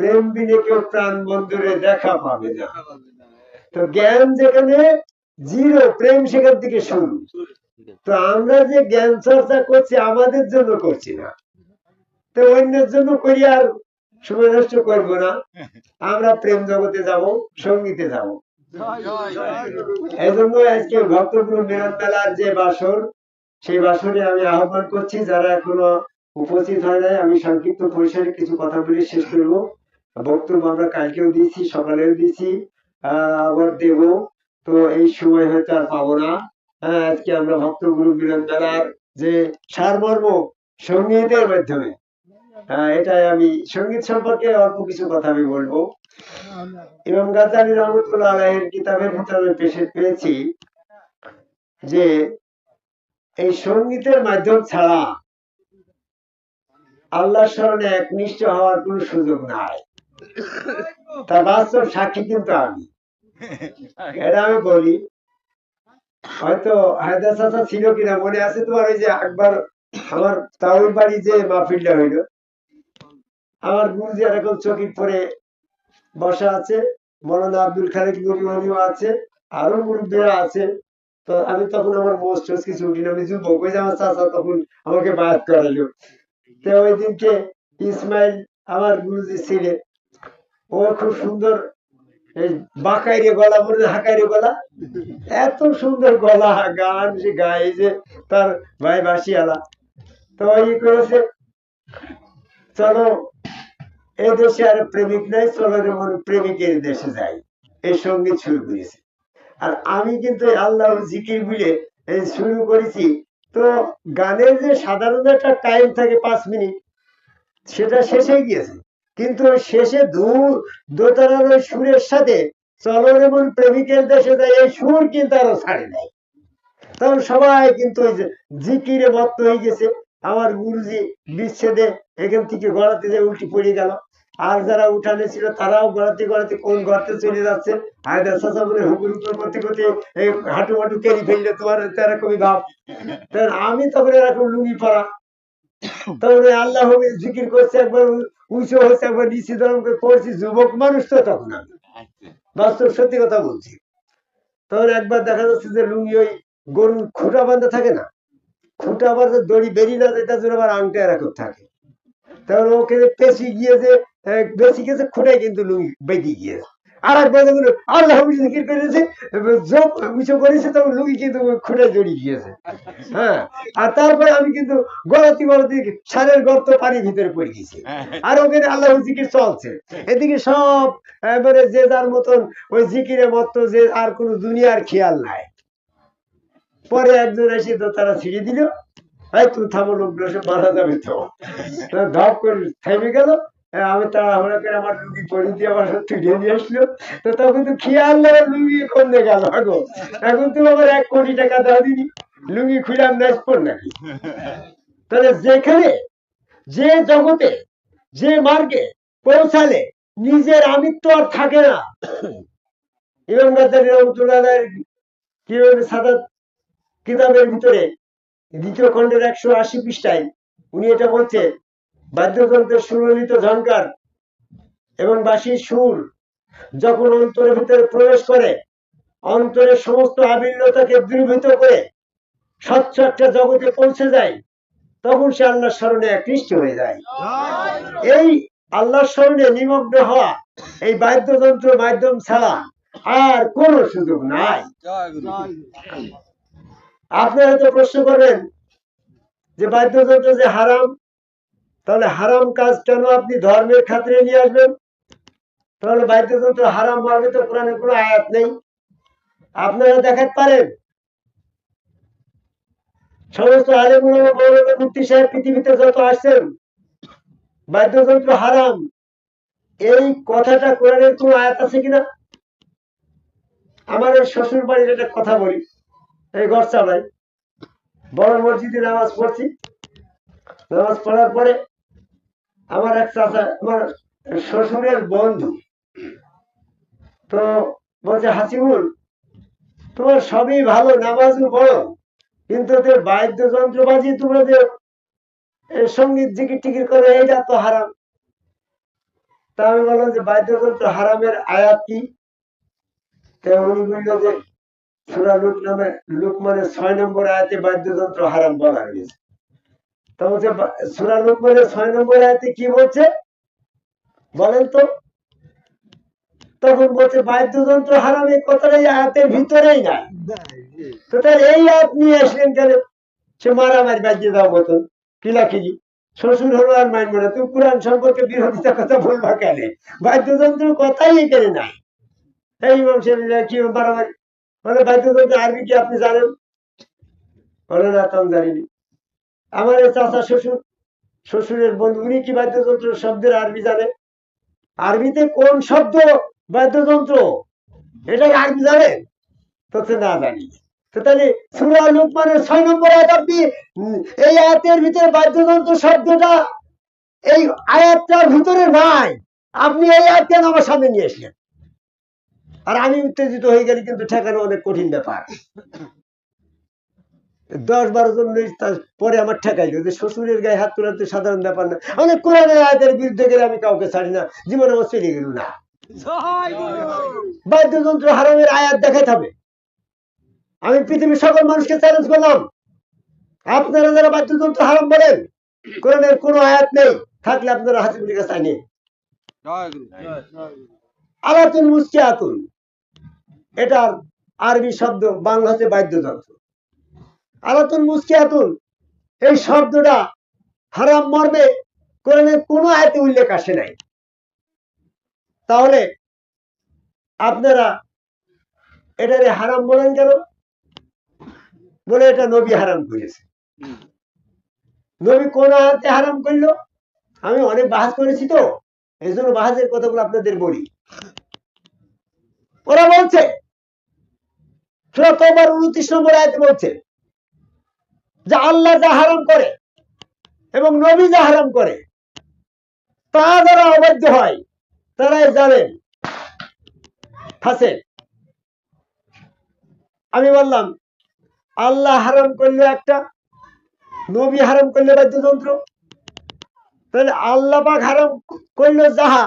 প্রেম বিনে কেউ প্রাণ বন্ধুরে দেখা পাবে না। তো জ্ঞান যেখানে জিরো প্রেম সেখান থেকে শুরু। তো আমরা যে জ্ঞান চর্চা করছি আমাদের জন্য করছি না। তো অন্যের জন্য করি আর সময় নষ্ট করব না। আমরা প্রেম জগতে যাব সঙ্গীতে যাব। এই জন্য আজকে ভক্তগুরু মিলন মেলার যে বাসর সেই বাসরে আমি আহ্বান করছি যারা এখনও উপস্থিত হয় নাই আমি সংক্ষিপ্ত পরিসরে কিছু কথা বলে শেষ করব। বক্তব্য আমরা কালকেও দিয়েছি সকালেও দিয়েছি আবার দেব। তো এই সময় হয়তো আর পাবো না। হ্যাঁ, আজকে আমরা ভক্তগুরু মিলন মেলার যে সারমর্ম সঙ্গীতের মাধ্যমে হ্যাঁ, এটাই আমি সংগীত সম্পর্কে অল্প কিছু কথা আমি বলব। ইমাম গাজালি রহমতুল্লাহ আলাইয়ের কিতাবের ভিতরে আমি পেশে পেয়েছি যে এই সঙ্গীতের মাধ্যম ছাড়া আল্লাহ স্মরণে একনিষ্ঠ হওয়ার কোন সুযোগ নাই। তার সাক্ষী কিন্তু আমি। এটা আমি বলি, হয়তো হায়দার ছিল কিনা, মনে আছে তোমার ওই যে একবার আমার তাওই বাড়ি যে মাহফিলটা হইল? আমার গুরুজি এরকম পরে বসা আছে আব্দুল খালিক আছে, আরও মুরব্বীরা আছে। তো আমি তখন আমার মোস্ট কিছু উঠি আমি যুবক ওই যে আমার চাচা তখন আমাকে বায়াত করাইলো। তো ওই দিনকে ইসমাইল, আমার গুরুজি ছিলেন ও খুব সুন্দর বাঁকাইরে গলা হাঁকাইরে গলা। এত সুন্দর গলা, গান সে গায়ে যে তার ভাই বাসিয়ালা তো ই করেছে, চলো এই দেশে আর প্রেমিক নাই, চলো যেমন প্রেমিকের দেশে যাই। এই সংগীত শুরু করেছে। আর আমি কিন্তু আল্লাহ জিকির এই শুরু করেছি। তো গানের যে সাধারণ একটা টাইম থাকে পাঁচ মিনিট, সেটা শেষে গিয়েছে। কিন্তু শেষে দু দোতারার সুরের সাথে চলো যেমন প্রেমিকের দেশে যায়, এই সুর কিন্তু আরও ছাড়ে নাই। তখন সবাই কিন্তু জিকিরে মত্ত হয়ে গেছে। আমার গুরুজি বিচ্ছেদে এখান থেকে গড়াতে যে উল্টি পড়ে গেল। আর যারা উঠানে ছিল, তারাও গড়াতে গড়াতে কোন গর্তে চলে যাচ্ছে? হায়দার চাচা হুকুর হুকুর করতে করতে হাঁটু হাঁটু কেড়ে ফেললে তোমার কবি ভাব। আমি তখন এরকম লুঙ্গি পরা ওই আল্লাহ জিকির করছে, একবার উঁচু হচ্ছে, একবার নিচে করে পড়ছি, যুবক মানুষ তো তখন আমি বাস্তব সত্যি কথা বলছি। তখন একবার দেখা যাচ্ছে যে লুঙ্গি ওই গরুর খুঁটা বাঁধা থাকে না? খুঁটা বাঁধা দড়ি বেরিয়ে না তার জন্য আবার আংটা এরকম থাকে। তখন ওকে পেশি গিয়ে যে বেশি গেছে খুঁটাই কিন্তু লুঙ্গি বেঁধে গিয়েছে আর জিকির করেছে করেছে তখন কিন্তু খুঁটায় জড়িয়ে গিয়েছে। হ্যাঁ আর তারপরে আমি কিন্তু সারের গর্ত ভিতরে পড়ে গেছি আর ওখানে আল্লাহ জিকির চলছে। এদিকে সব এবারে যে যার মতন ওই জিকিরের মতো যে আর কোনো দুনিয়ার খেয়াল নাই। পরে একজন এসে তো তারা ছিঁড়ে দিল। এই তুমি থামো লোকগুলো সব মারা যাবে তো। ধপ করে থেমে গেল। হ্যাঁ, আমি তাড়াহুড়া করে আমার লুঙ্গি পরিয়ে দিয়ে আমার তুলে নিয়ে আসলো। তো তখন তো খেয়াল নেই লুঙ্গি কোনে গেল আগো এখন তো আমার এক কোটি টাকা দেওয়া দিনি লুঙ্গি খুলাম নাচপর নাকি। তাহলে যেখানে, যে জগতে, যে মার্গে পৌঁছালে নিজের আমিত্ব আর থাকে না। ইমাম গাজ্জালি রহমতুল্লাহ কীভাবে সাদা কিতাবের ভিতরে দ্বিতীয় খণ্ডের একশো আশি পৃষ্ঠায় উনি এটা বলছে বাদ্যযন্ত্রের সুললিত ঝঙ্কার এবং বাঁশির সুর যখন অন্তরের ভিতরে প্রবেশ করে, অন্তরের সমস্ত আবিল্যতাকে দূরীভূত করে স্বচ্ছ একটা জগতে পৌঁছে যায়, তখন সে আল্লাহর স্মরণে আকৃষ্ট হয়ে যায়। এই আল্লাহর স্মরণে নিমগ্ন হওয়া এই বাদ্যযন্ত্র মাধ্যম ছাড়া আর কোন সুযোগ নাই। আপনি হয়তো প্রশ্ন করবেন যে বাদ্যযন্ত্র যে হারাম তাহলে হারাম কাজ কেন আপনি ধর্মের খাতিরে নিয়ে আসবেন? তাহলে বাদ্যযন্ত্র হারাম মর্মে তো কোরআনের কোনো আয়াত নেই। আপনারা দেখাতে পারেন? সমস্ত আলেমুল মৌলানা মুফতি সাহেব পৃথিবীতে যত আসছেন, বাদ্যযন্ত্র হারাম। এই কথাটা কোরআনের কোনো আয়াত আছে কিনা? আমার শ্বশুর বাড়ির একটা কথা বলি। এই ঘর চালাই বড় মসজিদে নামাজ পড়ছি। নামাজ পড়ার পরে আমার এক চাচা, আমার শ্বশুরের বন্ধু। তো বলছে হাসিবুল তোমার সবই ভালো, নামাজও বড় কিন্তু তোর বাদ্যযন্ত্র বাজিয়ে তোমরা যে সংগীত জিকির টিকির করে, এইটা তো হারাম। তা আমি বললাম যে বাদ্যযন্ত্র হারামের আয়াত কি? উনি বলল যে, সুরা লুক নামে লুকমানের ছয় নম্বর আয়াতে বাদ্যযন্ত্র হারাম বলা হয়েছে। তা বলছে লুকমানের ছয় নম্বর আয়াতে কি বলছে? বলেন তো। তখন বলছে, বাদ্যযন্ত্র হারাম এই কথাটা এই আয়াতের ভিতরেই নাই তো তাহলে এই আয়াত নিয়ে আসলেন কেন? সে মারামারি বাজিয়ে মতন। শ্বশুর হলো আর মাইন মনে। তুমি কোরআন সম্পর্কে বিরোধিতা কথা বলবা কেন? বাদ্যযন্ত্র কথাই এখানে নাই। এই ইমাম সাহেব কি মারামারি? মানে বাদ্যযন্ত্র আরবি কি আপনি জানেন? বলে, না জানিনি। আমার এই চাচা শ্বশুর, শ্বশুরের বন্ধু, উনি কি বাদ্যযন্ত্র শব্দের আরবি জানে? আরবিতে কোন শব্দ বাদ্যযন্ত্র? এটা আরবি জানেন তো সে না জানি। তাহলে ছয় নম্বর এই আয়াতের ভিতরে বাদ্যযন্ত্র শব্দটা এই আয়াতটার ভিতরে নাই। আপনি এই আয়াত কেন আমার সামনে নিয়ে আসলেন আর আমি উত্তেজিত হয়ে গেলে কিন্তু ঠেকানো অনেক কঠিন ব্যাপার। দশ বারো জন পরে আমার ঠেকাইলো যে শ্বশুরের গায়ে হাত তোলা তো সাধারণ ব্যাপার না। অনেক কোরআনের আয়াতের বিরুদ্ধে গেলে আমি কাউকে ছাড়ি না, জীবন আমার চলে গেল না। বাদ্যযন্ত্র হারামের আয়াত দেখাতে হবে। আমি পৃথিবীর সকল মানুষকে চ্যালেঞ্জ করলাম। আপনারা যারা বাদ্যযন্ত্র হারাম বলেন, কোরআনের কোনো আয়াত নেই, থাকলে আপনারা হাসিবুলের কাছে আইনে আলাতুন মুসকি আতুন এটার আরবি শব্দ বাংলাতে বাদ্যযন্ত্র। আলাতুন মুস্কিয়াতুন। এই শব্দটা হারাম মর্মে কোরআনের কোনো আয়াতে উল্লেখ আসে নাই। তাহলে আপনারা এটারে হারাম বলেন কেন? বলে এটা নবী হারাম করেছে। নবী কোন আয়াতে হারাম করল? আমি অনেক বাহাজ করেছি তো এই জন্য বাহাজের কথাগুলো আপনাদের বলি। ওরা বলছে, সুরা উনত্রিশ নম্বর আয়াতে বলছে যে আল্লাহ যা হারাম করে এবং নবী যা হারাম করে, তা যারা অবাধ্য হয়, তারাই জানেন ফাঁসে আমি বললাম, আল্লাহ হারাম করল একটা, নবী হারাম করলে বাদ্যযন্ত্র। তাহলে আল্লাহ পাক হারাম করল যাহা,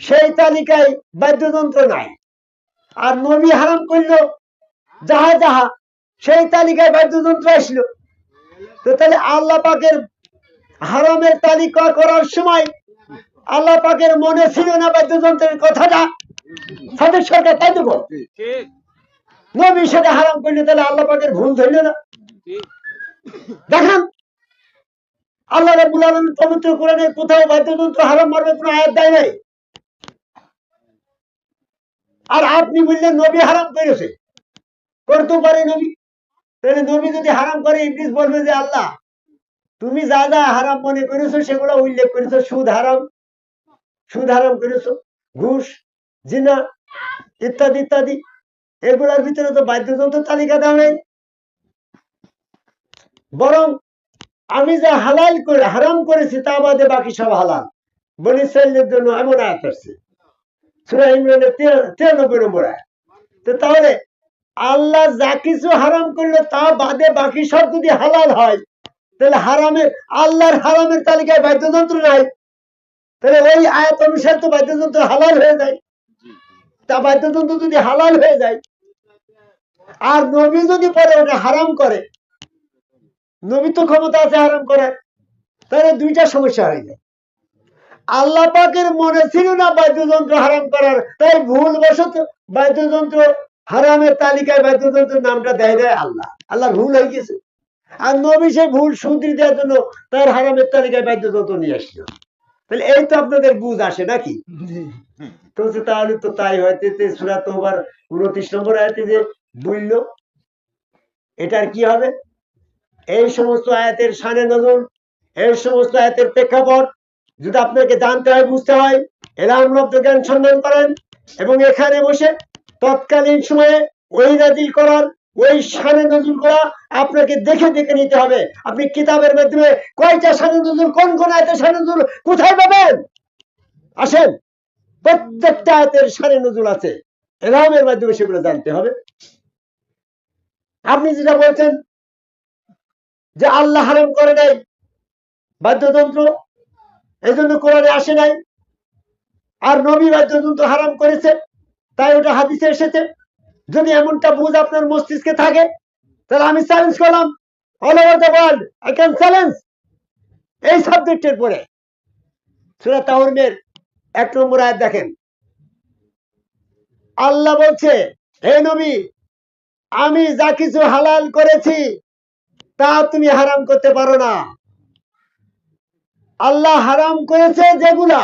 সেই তালিকায় বাদ্যযন্ত্র নাই। আর নবী হারাম করল যাহা যাহা সেই তালিকায় বাদ্যযন্ত্র আসলো। তো তাহলে আল্লাহ পাকের হারামের তালিকা করার সময় আল্লাহ পাকের মনে ছিল না বাদ্যযন্ত্রের কথাটা? সরকার তাই দেবো ঠিক। নবী সেটা হারাম করলে তাহলে আল্লাহ পাকের ভুল ধরল না। দেখান আল্লাহ রাব্বুল আলামিন পবিত্র কোরআনে কোথাও বাদ্যযন্ত্র হারাম মারবে কোনো আয়াত দেয় নাই। আর আপনি বললেন নবী হারাম করেছে। করতে পারে নবী। তাহলে যদি হারাম করে, ইবলিস বলবে যে আল্লাহ, তুমি যা যা হারাম মনে করেছ, সেগুলো উল্লেখ করেছ। সুদ হারাম সুদ হারাম করেছ, ঘুষ, জিনা ইত্যাদি ইত্যাদি। ভিতরে তো বাদ্যযন্ত্র তালিকা দেওয়া নেই। বরং আমি যা হালাল করে, হারাম করেছি, তা বাদে বাকি সব হালাল। বনি জন্য এমন আয়াত আসছে। সূরা ইমরানের তিরানব্বই নম্বর আয়াত। তো তাহলে আল্লাহ যা কিছু হারাম করল তা বাদে বাকি সব যদি হালাল হয়, তাহলে হারামের, আল্লাহর হারামের তালিকায় বাদ্যযন্ত্র নাই। তাহলে ওই আয়াত অনুসারে তো বাদ্যযন্ত্র হালাল হয়ে যায়। তা বাদ্যযন্ত্র যদি হালাল হয়ে যায়, আর নবী যদি পরে ওটা হারাম করে, নবী তো ক্ষমতা আছে হারাম করার, তাহলে দুইটা সমস্যা হয়ে যায়। আল্লাহ পাকের মনে ছিল না বাদ্যযন্ত্র হারাম করার, তাই ভুল বশত বাদ্যযন্ত্র হারামের তালিকায় বাদ্যযন্ত্রের নামটা দেয় দেয় আল্লাহ। আল্লাহ ভুল হয়ে গেছে। আর নবী সে ভুল শুধরি দেওয়ার জন্য তার হারামের তালিকায় বাদ্যযন্ত্র নিয়ে আসলো। তাহলে এই তো আপনাদের বুঝ আসে নাকি? তো তাহলে তো তাই হয়তো সুরা তোমার উনত্রিশ নম্বর আয়াতে যে বলল এটার কি হবে? এই সমস্ত আয়াতের সানে নজর এই সমস্ত আয়াতের প্রেক্ষাপট যদি আপনাকে জানতে হয় বুঝতে হয় এলাম লব্ধ জ্ঞান সন্ধান করেন এবং এখানে বসে তৎকালীন সময়ে ওই নাজিল করার, ওই সানে নজুল করা আপনাকে দেখে দেখে নিতে হবে। আপনি কিতাবের মাধ্যমে কয়টা সানে নজুল কোন কোন আয়তের সানে নজুল কোথায় পাবেন? আসেন, প্রত্যেকটা আয়তের সানে নজুল আছে। এলামের মাধ্যমে সেগুলো জানতে হবে। আপনি যেটা বলছেন যে আল্লাহ হারাম করে নাই, বাদ্যযন্ত্র এই জন্য কোরআনে আসে নাই, আর নবী বাদ্যযন্ত্র হারাম করেছে তাই ওটা হাদিসে এসেছে। যদি এমনটা বুঝ আপনার মস্তিষ্কে থাকে, তাহলে আমি চ্যালেঞ্জ করলাম। All over the world I can challenge এই সাবজেক্টের পরে। সুরা তাহরিমের এক নম্বর আয়াত দেখেন। আল্লাহ বলছে, হে নবী, আমি যা কিছু হালাল করেছি, তা তুমি হারাম করতে পারো না। আল্লাহ হারাম করেছে যেগুলা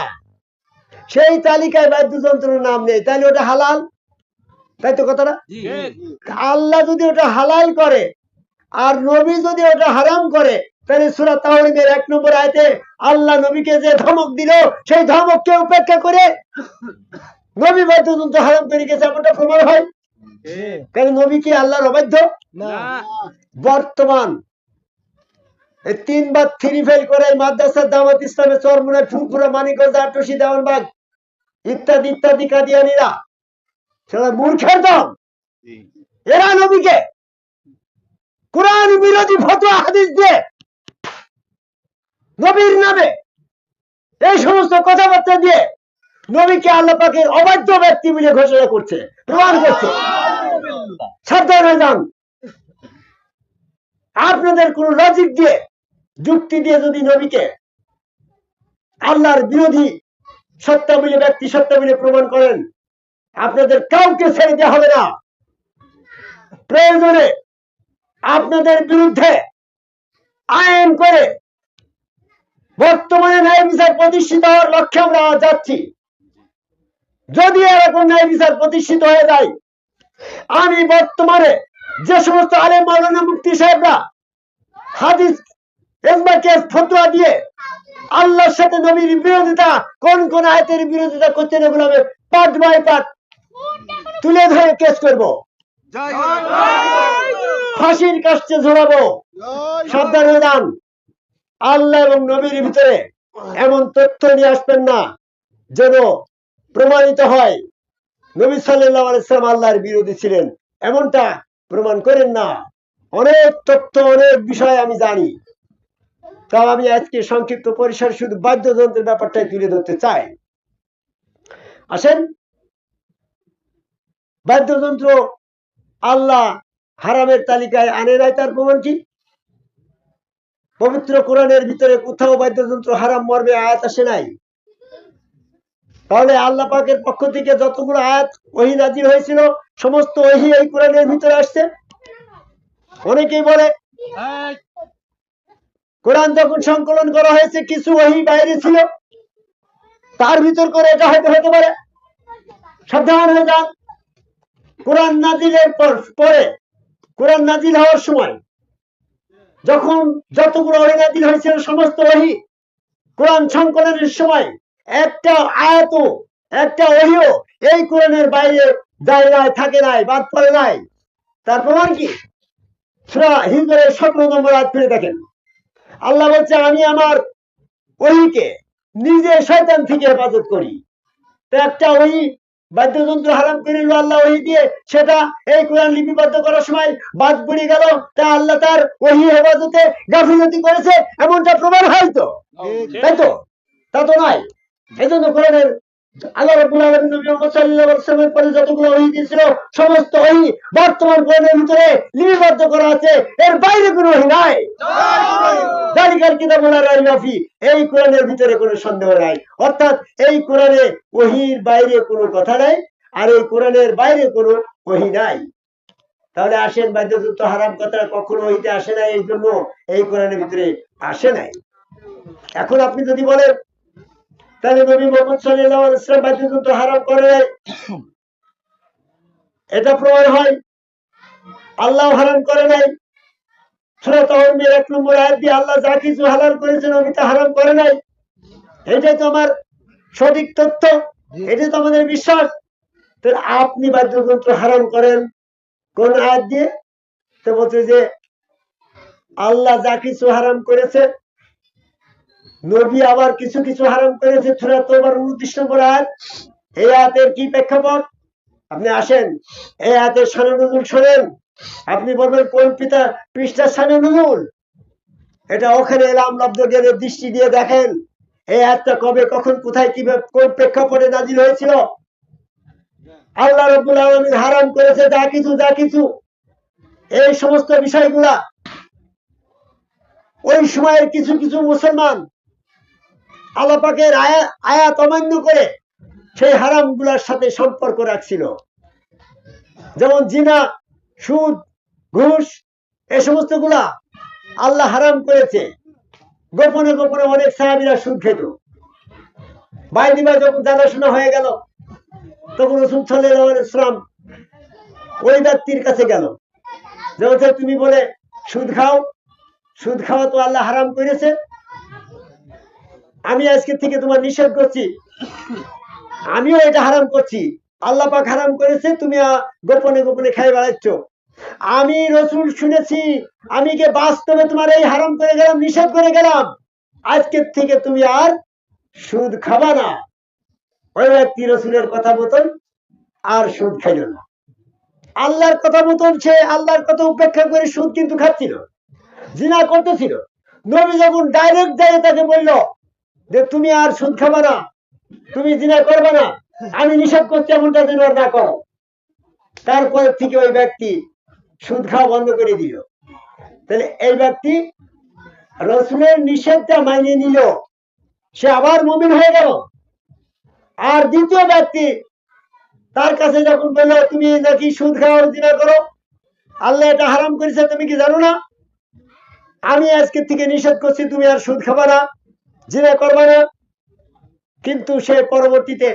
সেই তালিকায় বাদ্যযন্ত্রের নাম নেই। তাহলে ওটা হালাল? তাই তো কথাটা? আল্লাহ যদি ওটা হালাল করে আর নবী যদি ওটা হারাম করে তাহলে সুরা তাহরিমের এক নম্বর আয়তে আল্লাহ নবীকে যে ধমক দিল সেই ধমককে উপেক্ষা করে নবী বাদ্যযন্ত্র হারাম করে গেছে এমনটা প্রমাণ হয়? কারণ নবী কি আল্লাহর অবাধ্য? বর্তমান এই তিনবার থ্রি ফেল করে মাদ্রাসার দামাত ইসলামের চরমুনায় ফুরফুরা মানিকগঞ্জ আটশি দেওয়ানবাগ ইত্যাদি ইত্যাদি কাদিয়ানিরা। সেটা মূর্খের দম এরা নবীকে কোরআন বিরোধী ফতোয়া হাদিস দিয়ে নবীর নামে এই সমস্ত কথাবার্তা দিয়ে নবীকে আল্লাহ পাকের অবাধ্য ব্যক্তি বলে ঘোষণা করছে প্রমাণ করছে। সাবধান হয়ে যান আপনাদের কোন লজিক দিয়ে যুক্তি দিয়ে যদি নবীকে আল্লাহর বিরোধী সত্তা বলে ব্যক্তি সত্তা বলে প্রমাণ করেন। আপনাদের কাউকে ছেড়ে দেওয়া হবে না। প্রয়োজনে আপনাদের বিরুদ্ধে আইন করে বর্তমানে ন্যায় বিচার প্রতিষ্ঠিত হওয়ার লক্ষ্যে আমরা যাচ্ছি। যদি এরকম ন্যায় বিচার প্রতিষ্ঠিত হয়ে যায়, আমি বর্তমানে যে সমস্ত আলেম মাওলানা মুক্তি সাহেবরা হাদিস ফতোয়া দিয়ে আল্লাহর সাথে নবীর বিরোধিতা কোন কোন আয়তের বিরোধিতা এগুলো আমি বাই তুলে ধরে কেস করব। ফাঁসির কাছে ঝোড়াবো সাবধান হয়ে যান। আল্লাহ এবং নবীর ভিতরে এমন তথ্য নিয়ে আসবেন না যেন প্রমাণিত হয়। নবী সাল্লাহ আলাইসালাম আল্লাহর বিরোধী ছিলেন। এমনটা প্রমাণ করেন না। অনেক তথ্য অনেক বিষয় আমি জানি। তাও আমি আজকে সংক্ষিপ্ত পরিসর শুধু বাদ্যযন্ত্রের ব্যাপারটাই তুলে ধরতে চাই। আসেন। বাদ্যযন্ত্র আল্লাহ হারামের তালিকায় আনে নাই, তার প্রমাণ কি? পবিত্র কোরআনের ভিতরে কোথাও বাদ্যযন্ত্র হারাম মর্মে আয়াত আসে নাই। তাহলে আল্লাহ পাকের পক্ষ থেকে যতগুলো আয়াত ওহি নাজির হয়েছিল, সমস্ত ওহি এই কোরআনের ভিতরে আসছে? অনেকেই বলে কোরআন যখন সংকলন করা হয়েছে, কিছু ওহি বাইরে ছিল। তার ভিতর করে এটা হয়তো হতে পারে। সাবধান হয়ে যান। কোরআন নাজিলের পর পরে, কোরআন নাজিল হওয়ার সময়, যখন যতগুলো ওহি নাজিল হয়েছিল, সমস্ত ওহি, কোরআন সংকলনের সময় একটা আয়াত একটা ওহিও এই কোরআনের বাইরে জায়গায় থাকে নাই, বাদ পড়ে নাই। তার প্রমাণ কি? হিন্দুরের সতেরো নম্বর আয়াত ফিরে দেখেন। আল্লাহ বলছে আমি আমার ওইকে নিজে শয়তান থেকে হেফাজত করি। তো একটা ওই বাদ্যযন্ত্র হারাম করে নিল আল্লাহ ওহি দিয়ে। সেটা এই কোরআন লিপিবদ্ধ করার সময় বাদ পড়ে গেল। তা আল্লাহ তার ওই হেফাজতে গাফিলতি করেছে। এমনটা প্রমাণ হয় তো? তাই তো? তা তো নয়। এই জন্য কোরআনের বাইরে কোনো নাই। কথা নাই, আর এই কোরআনের বাইরে কোনো নাই। তাহলে আসেন বাদ্যযুক্ত হারাম কথা কখনো ওহিতে আসে নাই এই জন্য এই কোরআনের ভিতরে আসে নাই। এখন আপনি যদি বলেন তাহলে নবী মোহাম্মদ ওয়াসাল্লাম বাদ্যযন্ত্র হারাম করে। এটা প্রমাণ হয়। আল্লাহ হারাম করে নাই। সূরা এক নম্বর আয়াত দিয়ে আল্লাহ যা কিছু হালাল করেছেন নবী তা হারাম করে নাই। এটাই তো আমার সঠিক তথ্য। এটাই তো আমাদের বিশ্বাস। তাহলে আপনি বাদ্যযন্ত্র হারাম করেন। কোন আয়াত দিয়ে? তো বলছে যে আল্লাহ যা কিছু হারাম করেছে নবী আবার কিছু কিছু হারাম করেছে সুরা তোবার উনত্রিশ নম্বর আয়াত। এই আয়াতের কি প্রেক্ষাপট? আপনি আসেন, এই আয়াতের সানে নজুল শোনেন। আপনি বলবেন, কোন পিতা, পৃষ্ঠার সানে নজুল এটা ওখানে এলাম লব্ধ জ্ঞানের দৃষ্টি দিয়ে দেখেন। এই আয়াতটা কবে, কখন, কোথায়, কীভাবে, কোন প্রেক্ষাপটে নাজিল হয়েছিল? আল্লাহ রব্বুল আলমিন হারাম করেছে, যা কিছু যা কিছু। এই সমস্ত বিষয়গুলা, ওই সময়ের কিছু কিছু মুসলমান আল্লাপাকের আয়া, আয়াত অমান্য করে সেই হারামগুলার সাথে সম্পর্ক রাখছিল। যেমন জিনা, সুদ, ঘুষ এই সমস্তগুলা আল্লাহ হারাম করেছে। গোপনে গোপনে অনেক সাহাবিরা সুদ খেত। বাইরে বা যখন জানাশোনা হয়ে গেল, তখন রসুল সাল্লাহ ইসলাম ওই ব্যক্তির কাছে গেল। যেমন তুমি বলে, সুদ খাও, সুদ খাওয়া তো আল্লাহ হারাম করেছে আমি আজকে থেকে তোমার নিষেধ করছি। আমিও এটা হারাম করছি। আল্লাহ পাক হারাম করেছে, তুমি গোপনে গোপনে খাই বেড়াচ্ছ। আমি রসুল শুনেছি, আমি কে বাস্তবে তোমার এই হারাম করে গেলাম, নিষেধ করে গেলাম। আজকের থেকে তুমি আর সুদ খাবা না। ওই ব্যক্তি রসুলের কথা মতন আর সুদ খাইল না। আল্লাহর কথা মতন সে আল্লাহর কথা উপেক্ষা করে সুদ কিন্তু খাচ্ছিল। জিনা করতেছিল। নবী যখন ডাইরেক্ট যায় তাকে বলল যে তুমি আর সুদ খাবা না, তুমি জিনা করবে না, আমি নিষেধ করছি এমনটা যেন না করো। তারপর থেকে ওই ব্যক্তি সুদ খাওয়া বন্ধ করে দিল। তাহলে এই ব্যক্তি রসুলের নিষেধটা মানিয়ে নিল। সে আবার মুমিন হয়ে গেল। আর দ্বিতীয় ব্যক্তি তার কাছে যখন বলল, তুমি নাকি সুদ খাওয়ার জিনা করো? আল্লাহ এটা হারাম করেছে, তুমি কি জানো না? আমি আজকে থেকে নিষেধ করছি, তুমি আর সুদ খাবা না। জিনা করবা না কিন্তু সে পরবর্তীতে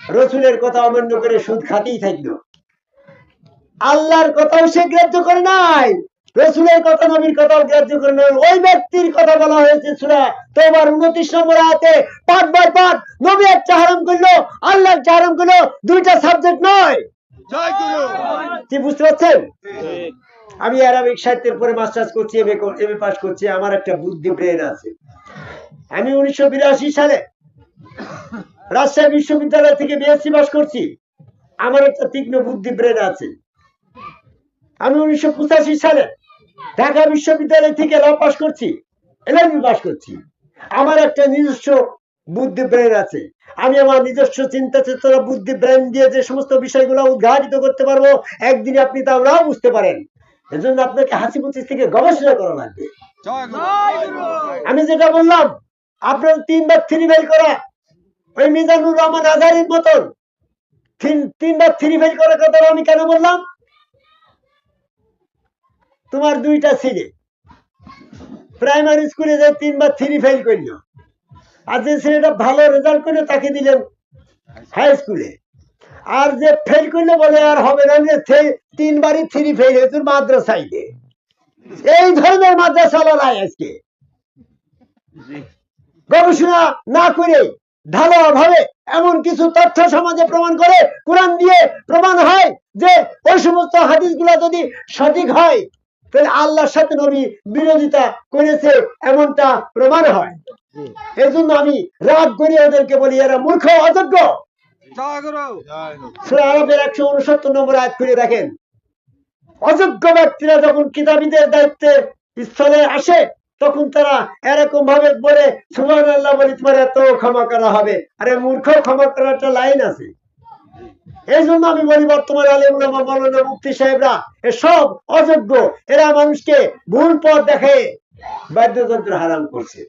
রসুলের কথা অমান্য করে সুদ খাতেই থাকল। আল্লাহর কথাও সে গ্রাহ্য করে নাই। রসুলের কথা নবীর কথাও গ্রাহ্য করে নাই। ওই ব্যক্তির কথা বলা হয়েছে সুরা তোমার উনত্রিশ নম্বর আয়াতে পাঠ বাই পাঠ নবী একটা হারাম করল আল্লাহ একটা হারাম করল দুইটা সাবজেক্ট নয়। কি বুঝতে পারছেন? আমি আরবিক সাহিত্যের পরে মাস্টার্স করছি, এম এ পাস করছি, আমার একটা বুদ্ধি, ব্রেন আছে। আমি উনিশশো বিরাশি সালে রাজশাহী বিশ্ববিদ্যালয় থেকে বিএসসি পাস করছি, আমার একটা তীক্ষ্ণ বুদ্ধি, ব্রেন আছে। আমি উনিশশো পঁচাশি সালে ঢাকা বিশ্ববিদ্যালয় থেকে ল পাস করছি এলএলবি পাস করছি। আমার একটা নিজস্ব বুদ্ধি, ব্রেন আছে। আমি আমার নিজস্ব চিন্তা চেতনা, বুদ্ধি, ব্রেন দিয়ে যে সমস্ত বিষয়গুলো উদ্ঘাটিত করতে পারব একদিন আপনি তা নাও বুঝতে পারেন। এজন্য আপনাকে হাসি মুচিস থেকে গবেষণা করা লাগবে। আমি যেটা বললাম আপনার তিনবার থ্রি ফেল করা ওই মিজানুর রহমান আজারির মতন। তিন- তিনবার থ্রি ফেল করার কথা আমি কেন বললাম? তোমার দুইটা ছেলে। প্রাইমারি স্কুলে যে তিনবার থ্রি ফেল করল। আর যে ছেলেটা ভালো রেজাল্ট করল তাকে দিলেন হাই স্কুলে আর যে ফেল করল বলে আর হবে না যে তিনবারই থ্রি ফেল হয়েছে মাদ্রাসায় এই ধরনের মাদ্রাসা লড়াই আজকে। গবেষণা না করে ঢালাভাবে এমন কিছু তথ্য সমাজে প্রমাণ করে কোরআন দিয়ে প্রমাণ হয় যে ওই সমস্ত হাদিসগুলো যদি সঠিক হয় তাহলে আল্লাহর সাথে নবী বিরোধিতা করেছে এমনটা প্রমাণ হয়। এজন্য আমি রাগ করে ওদেরকে বলি এরা মূর্খ অযোগ্য। দেখেন। অযোগ্য ব্যক্তিরা যখন কিতাবীদের দায়িত্বে স্থলে আসে, তখন তারা এরকম ভাবে বলে সুমান আল্লাহ বলি তোমার এত ক্ষমা করা হবে। আরে মূর্খ, ক্ষমা করার একটা লাইন আছে। এই জন্য আমি বলি, বর্তমান মৌলানা মুফতি সাহেবরা, এসব অযোগ্য, এরা মানুষকে ভুল পথ দেখে বাদ্যযন্ত্র হারাম করছে।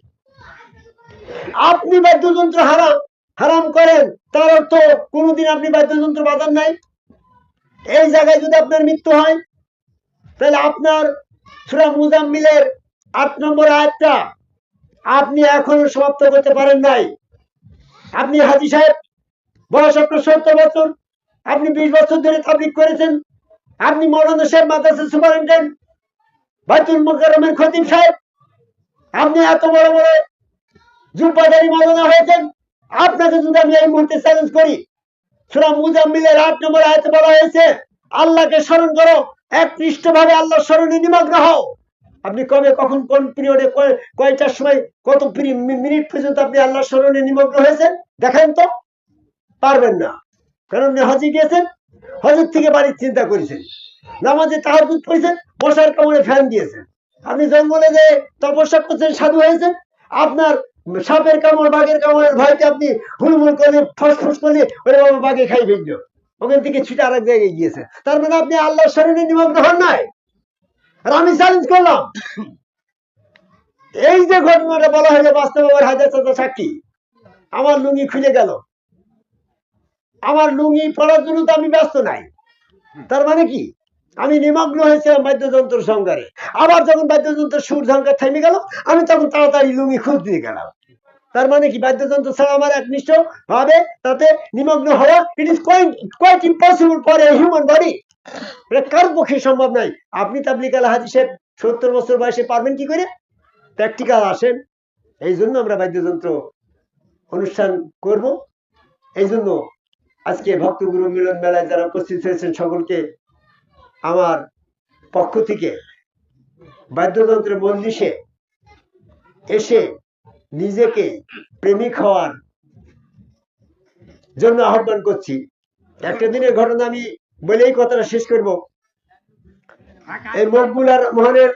আপনি বাদ্যযন্ত্র হারাম হারাম করেন, তার অর্থ কোনোদিন আপনি বাদ্যযন্ত্র বাজান নাই। এই জায়গায় যদি আপনার মৃত্যু হয়, তাহলে আপনার সুরা মুজাম্মিলের আট নম্বর আয়াতটা আপনি এখনও সমাপ্ত করতে পারেন নাই। আপনি হাজি সাহেব, বয়স আপনার সত্তর বছর, আপনি বিশ বছর ধরে তাবলিক করেছেন, আপনি মৌলানা সাহেব মাদ্রাসা সুপারিনটেন্ডেন্ট বাইতুল মুকাররমের খতিব সাহেব, আপনি এত বড় বড় জুব্বাদারি মৌলানা হয়েছেন আপনাকে যদি আমি এই মুহূর্তে চ্যালেঞ্জ করি, সুরা মুজাম্মিলের আট নম্বর আয়তে বলা হয়েছে, আল্লাহকে স্মরণ করো একপৃষ্ট ভাবে আল্লাহ স্মরণে নিমগ্ন হও। আপনি কবে, কখন, কোন পিরিয়ডে কয়টার সময়, কত মিনিট পর্যন্ত আপনি আল্লাহ স্মরণে নিমগ্ন হয়েছেন? দেখেন তো। পারবেন না। কারণ হজে গিয়েছেন, হজের থেকে বাড়ির চিন্তা করেছেন। নামাজে তাহাজুদ পড়েছেন মশার কামড়ে ফ্যান দিয়েছেন। আপনি জঙ্গলে যে তপস্যা করছেন, সাধু হয়েছেন, আপনার সাপের কামড়, বাঘের কামড়ের ভয়তে আপনি হুড়মুড় করলে, ফসফস করলে ওরে বাবা বাঘে খাই ফেলল ওখান থেকে ছুটে আরেক জায়গায় গিয়েছে। তার মানে আপনি আল্লাহর শরীরে নিমগ্ন হন নাই? আর আমি চ্যালেঞ্জ করলাম। এই যে ঘটনাটা বলা হলো বাস্তব আমার হাজার চাচা সাক্ষী, আমার লুঙ্গি খুলে গেল। আমার লুঙ্গি পড়ার জন্য তো আমি ব্যস্ত নাই। তার মানে কি? আমি নিমগ্ন হয়েছিলাম বাদ্যযন্ত্র সংকারে আবার যখন বাদ্যযন্ত্র সুর ঝঙ্কার থেমে গেল, আমি তখন তাড়াতাড়ি লুঙ্গি খুঁজতে গেলাম। তার মানে কি, বাদ্যযন্ত্র ছাড়া আমার একনিষ্ঠ ভাবে তাতে নিমগ্ন হওয়া it is quite quite impossible for a human body এটা কার পক্ষে সম্ভব নাই। আপনি তাবলিক আল হাদিসের সত্তর বছর বয়সে পারবেন কি করে? প্র্যাকটিক্যাল আসেন। এই জন্য আমরা বাদ্যযন্ত্র অনুষ্ঠান করব। এই জন্য আজকে ভক্তগুরু মিলন মেলায় যারা উপস্থিত হয়েছেন সকলকে আমার পক্ষ থেকে বাদ্যযন্ত্রের মন্দিষে এসে নিজেকে প্রেমিক হওয়ার জন্য আহ্বান করছি। একটা দিনের ঘটনা আমি বলেই কথাটা শেষ করব। এই মকবুলার মোহনের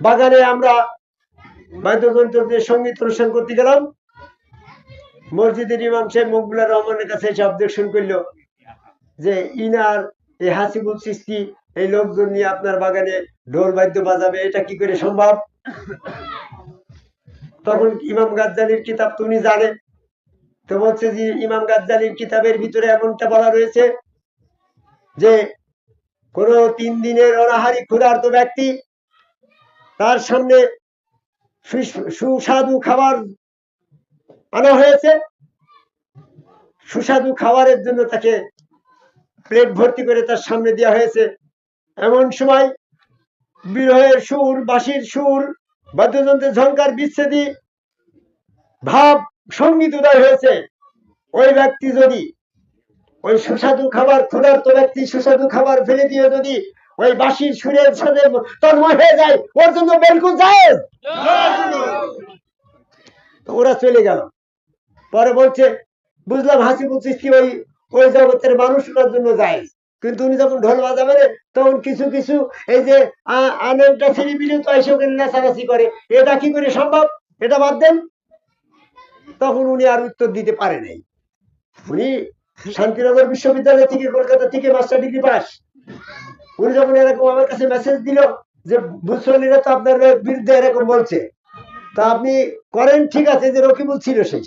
বাগানে আমরা বাদ্যযন্ত্রদের সংগীত অনুষ্ঠান করতে গেলাম। মসজিদের ইমাম সাহেব মকবুলার রহমানের কাছে এসে অবজেকশন করল যে ইনার এই হাসিবুল সৃষ্টি, এই লোকজন নিয়ে আপনার বাগানে ঢোল বাদ্য বাজাবে, এটা কি করে সম্ভব? তখন ইমাম গাজ্জালির কিতাব তুমি জানে। তো বলছে যে, ইমাম গাজ্জালির কিতাবের ভিতরে এমনটা বলা রয়েছে যে, কোন তিন দিনের অনাহারি ক্ষুধার্ত ব্যক্তি তার সামনে সুস্বাদু খাবার আনা হয়েছে। সুস্বাদু খাবারের জন্য তাকে প্লেট ভর্তি করে তার সামনে দেওয়া হয়েছে। এমন সময় বিরহের সুর, বাঁশির সুর বাদ্যযন্ত্রের ঝঙ্কার বিচ্ছেদী ভাব, সংগীত উদয় হয়েছে। ওই ব্যক্তি যদি ওই সুস্বাদু খাবার, ক্ষুধার্ত ব্যক্তি সুস্বাদু খাবার ফেলে দিয়ে যদি ওই বাঁশির সুরের সাথে তন্ময় হয়ে যায়, ওর জন্য বিলকুল যায় ওরা চলে গেল। পরে বলছে, বুঝলাম হাসিবুল কি ওই ওই জগতের মানুষগুলোর জন্য যায়। কিন্তু উনি যখন ঢোল বাজাবে রে, তখন কিছু কিছু এই যে আ- আনেকটা ছেলেপিলে তো এসে ওখানে নাচানাচি করে। এটা কি করে সম্ভব? এটা বাদ দেন। তখন উনি আর উত্তর দিতে পারে নাই। উনি শান্তিনগর বিশ্ববিদ্যালয় থেকে কলকাতা থেকে মাস্টার ডিগ্রি পাস। উনি যখন এরকম আমার কাছে মেসেজ দিল যে বুসলিরা তো আপনার বিরুদ্ধে এরকম বলছে। তা আপনি করেন ঠিক আছে যে রকিবুল ছিল সেই।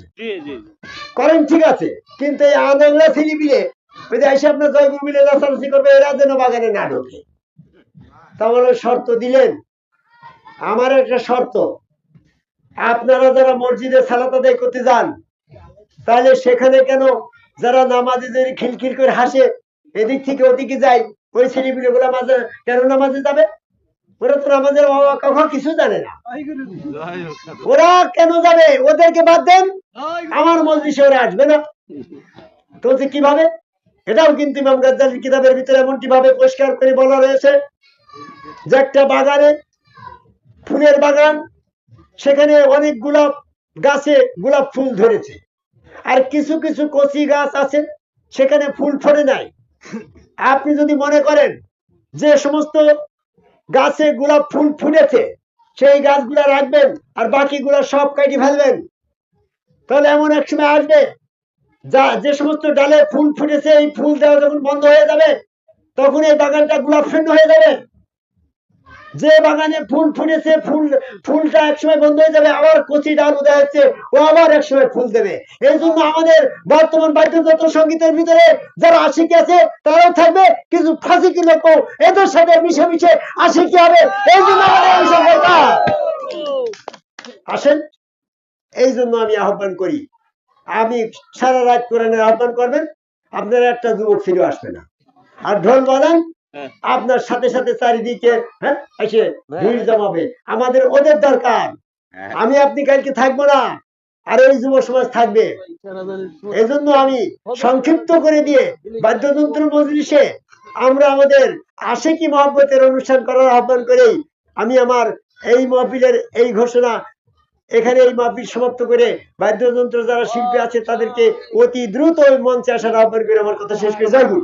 করেন ঠিক আছে কিন্তু এই আনাংলা ওই যে এসে আপনার জয়গুরু মিলে নাচানাচি করবে এরা যেন বাগানে না ঢোকে। তা বলে শর্ত দিলেন। আমার একটা শর্ত আপনারা যারা মসজিদে সালাত আদায় করতে যান তাহলে সেখানে কেন যারা নামাজে নামাজিদের খিলখিল করে হাসে এদিক থেকে ওদিকে যায় ওই ছেলেপিলে গুলা মাঝে কেন নামাজে যাবে? ওরা তো নামাজের বাবা কখন কিছু জানে না। ওরা কেন যাবে ওদেরকে বাদ দেন। আমার মসজিদে ওরা আসবে না। তো হচ্ছে কীভাবে? এটাও কিন্তু কিতাবের ভিতরে এমনটি ভাবে পরিষ্কার করে বলা রয়েছে যে একটা বাগানে, ফুলের বাগান, সেখানে অনেক গোলাপ গাছে গোলাপ ফুল ধরেছে। আর কিছু কিছু কচি গাছ আছে, সেখানে ফুল ফোটে নাই। আপনি যদি মনে করেন যে সমস্ত গাছে গোলাপ ফুল ফুটেছে সেই গাছগুলা রাখবেন আর বাকিগুলা সব কাটি ফেলবেন। তাহলে এমন এক সময় আসবে, যা যে সমস্ত ডালে ফুল ফুটেছে, এই ফুল দেওয়া যখন বন্ধ হয়ে যাবে, তখন এই বাগানটা গোলাপ শূন্য হয়ে যাবে। যে বাগানে ফুল ফুটেছে, ফুল, ফুলটা একসময় বন্ধ হয়ে যাবে, আবার কচি ডাল উদয় হচ্ছে, ও আবার একসময় ফুল দেবে। এই জন্য আমাদের বর্তমান বাদ্যযন্ত্র সঙ্গীতের ভিতরে যারা আশিকি আছে, তারাও থাকবে, কিছু ফাঁসিকি লোক এদের সাথে মিশে মিশে আশিকি হবে। এই জন্য আমাদের এই দরকার। আসেন। এই জন্য আমি আহ্বান করি। আমি সারা রাত কোরআনের আহ্বান করবেন, আপনার একটা যুবক ফিরে আসবে না। আর ঢোল বাজান আপনার সাথে সাথে চারিদিকে হ্যাঁ এসে ভিড় জমাবে। আমাদের ওদের দরকার। আমি আপনি কালকে থাকব না আর ওই যুব সমাজ থাকবে। এই জন্য আমি সংক্ষিপ্ত করে দিয়ে বাদ্যযন্ত্র মজলিসে আমরা আমাদের আশেকি মহব্বতের অনুষ্ঠান করার আহ্বান করেই আমি আমার এই মহফিলের এই ঘোষণা এখানে এই মাহফিল সমাপ্ত করে বাদ্যযন্ত্র যারা শিল্পী আছে তাদেরকে অতি দ্রুত ওই মঞ্চে আসার আহ্বান করে আমার কথা শেষ করে গুরু